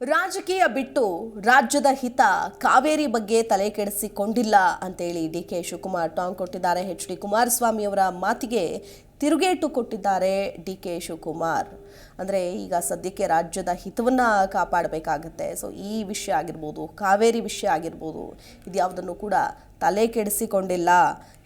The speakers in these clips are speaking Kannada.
ರಾಜಕೀಯ ಬಿಟ್ಟು ರಾಜ್ಯದ ಹಿತ ಕಾವೇರಿ ಬಗ್ಗೆ ತಲೆ ಕೆಡಿಸಿಕೊಂಡಿಲ್ಲ ಅಂತೇಳಿ ಡಿ ಕೆ ಶಿವಕುಮಾರ್ ಟಾಂಗ್ ಕೊಟ್ಟಿದ್ದಾರೆ. ಎಚ್ ಡಿ ಕುಮಾರಸ್ವಾಮಿ ಅವರ ಮಾತಿಗೆ ತಿರುಗೇಟು ಕೊಟ್ಟಿದ್ದಾರೆ ಡಿ ಕೆ ಶಿವಕುಮಾರ್. ಅಂದರೆ ಈಗ ಸದ್ಯಕ್ಕೆ ರಾಜ್ಯದ ಹಿತವನ್ನು ಕಾಪಾಡಬೇಕಾಗತ್ತೆ. ಸೊ ಈ ವಿಷಯ ಆಗಿರ್ಬೋದು, ಕಾವೇರಿ ವಿಷಯ ಆಗಿರ್ಬೋದು, ಇದ್ಯಾವುದನ್ನು ಕೂಡ ತಲೆ ಕೆಡಿಸಿಕೊಂಡಿಲ್ಲ.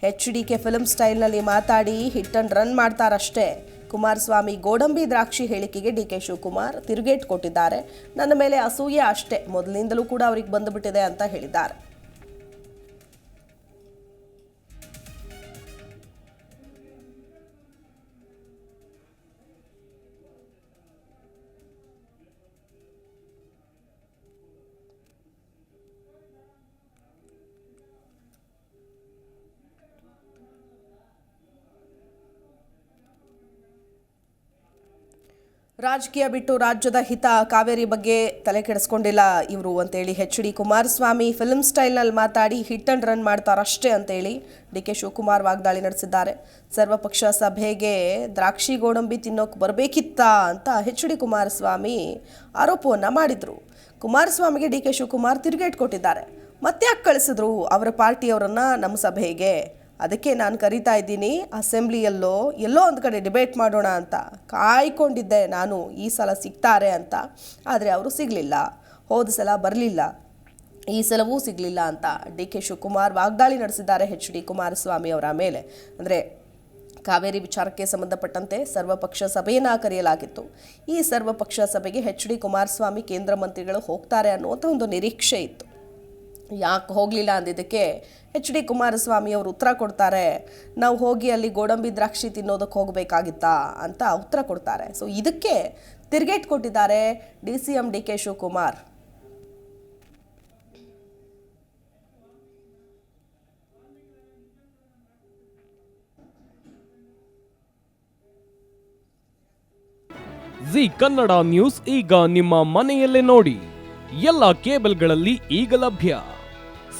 ಎಚ್ ಡಿ ಕೆ ಫಿಲಮ್ ಸ್ಟೈಲ್ನಲ್ಲಿ ಮಾತಾಡಿ ಹಿಟ್ ಅಂಡ್ ರನ್ ಮಾಡ್ತಾರಷ್ಟೇ. ಕುಮಾರಸ್ವಾಮಿ ಗೋಡಂಬಿ ದ್ರಾಕ್ಷಿ ಹೇಳಿಕೆಗೆ ಡಿ ಕೆ ಶಿವಕುಮಾರ್ ತಿರುಗೇಟ್ ಕೊಟ್ಟಿದ್ದಾರೆ. ನನ್ನ ಮೇಲೆ ಅಸೂಯೆ ಅಷ್ಟೇ. ಮೊದಲಿನಿಂದಲೂ ಕೂಡ ಅವ್ರಿಗೆ ಬಂದುಬಿಟ್ಟಿದೆ ಅಂತ ಹೇಳಿದ್ದಾರೆ. ರಾಜಕೀಯ ಬಿಟ್ಟು ರಾಜ್ಯದ ಹಿತ ಕಾವೇರಿ ಬಗ್ಗೆ ತಲೆ ಕೆಡಿಸ್ಕೊಂಡಿಲ್ಲ ಇವರು ಅಂತೇಳಿ ಹೆಚ್ ಡಿ ಕುಮಾರಸ್ವಾಮಿ ಫಿಲ್ಮ್ ಸ್ಟೈಲ್ನಲ್ಲಿ ಮಾತಾಡಿ ಹಿಟ್ ಅಂಡ್ ರನ್ ಮಾಡ್ತಾರಷ್ಟೇ ಅಂತೇಳಿ ಡಿ ಕೆ ಶಿವಕುಮಾರ್ ವಾಗ್ದಾಳಿ ನಡೆಸಿದ್ದಾರೆ. ಸರ್ವಪಕ್ಷ ಸಭೆಗೆ ದ್ರಾಕ್ಷಿ ಗೋಡಂಬಿ ತಿನ್ನೋಕೆ ಬರಬೇಕಿತ್ತ ಅಂತ ಹೆಚ್ ಡಿ ಕುಮಾರಸ್ವಾಮಿ ಆರೋಪವನ್ನು ಮಾಡಿದರು. ಕುಮಾರಸ್ವಾಮಿಗೆ ಡಿ ಕೆ ಶಿವಕುಮಾರ್ ತಿರುಗೇಟ್ ಕೊಟ್ಟಿದ್ದಾರೆ. ಮತ್ತೆ ಯಾಕೆ ಕಳಿಸಿದ್ರು? ಅವರ ಪಾರ್ಟಿಯವರನ್ನು ನಮ್ಮ ಸಭೆಗೆ ಅದಕ್ಕೆ ನಾನು ಕರಿತಾ ಇದ್ದೀನಿ, ಅಸೆಂಬ್ಲಿಯಲ್ಲೋ ಎಲ್ಲೋ ಒಂದು ಕಡೆ ಡಿಬೇಟ್ ಮಾಡೋಣ ಅಂತ. ಕಾಯ್ಕೊಂಡಿದ್ದೆ ನಾನು, ಈ ಸಲ ಸಿಗ್ತಾರೆ ಅಂತ. ಆದರೆ ಅವರು ಸಿಗಲಿಲ್ಲ. ಹೋದ ಸಲ ಬರಲಿಲ್ಲ. ಈ ಸಲವೂ ಸಿಗಲಿಲ್ಲ ಅಂತ ಡಿ ಕೆ ಶಿವಕುಮಾರ್ ವಾಗ್ದಾಳಿ ನಡೆಸಿದ್ದಾರೆ ಎಚ್ ಡಿ ಕುಮಾರಸ್ವಾಮಿ ಅವರ ಮೇಲೆ. ಅಂದರೆ ಕಾವೇರಿ ವಿಚಾರಕ್ಕೆ ಸಂಬಂಧಪಟ್ಟಂತೆ ಸರ್ವಪಕ್ಷ ಸಭೆಯನ್ನು ಕರೆಯಲಾಗಿತ್ತು. ಈ ಸರ್ವಪಕ್ಷ ಸಭೆಗೆ ಹೆಚ್ ಡಿ ಕುಮಾರಸ್ವಾಮಿ ಕೇಂದ್ರ ಮಂತ್ರಿಗಳು ಹೋಗ್ತಾರೆ ಅನ್ನುವಂಥ ಒಂದು ನಿರೀಕ್ಷೆ ಇತ್ತು. ಯಾಕೆ ಹೋಗಲಿಲ್ಲ ಅಂದಿದ್ದಕ್ಕೆ ಎಚ್ ಡಿ ಕುಮಾರಸ್ವಾಮಿ ಅವರು ಉತ್ತರ ಕೊಡ್ತಾರೆ. ನಾವು ಹೋಗಿ ಅಲ್ಲಿ ಗೋಡಂಬಿ ದ್ರಾಕ್ಷಿ ತಿನ್ನೋದಕ್ಕೆ ಹೋಗಬೇಕಾಗಿತ್ತಾ ಅಂತ ಉತ್ತರ ಕೊಡ್ತಾರೆ. ಸೊ ಇದಕ್ಕೆ ತಿರುಗೇಟ್ ಕೊಟ್ಟಿದ್ದಾರೆ D C M D K Shivakumar. Zee Kannada news ಈಗ ನಿಮ್ಮ ಮನೆಯಲ್ಲೇ ನೋಡಿ. ಎಲ್ಲ ಕೇಬಲ್ಗಳಲ್ಲಿ ಈಗ ಲಭ್ಯ.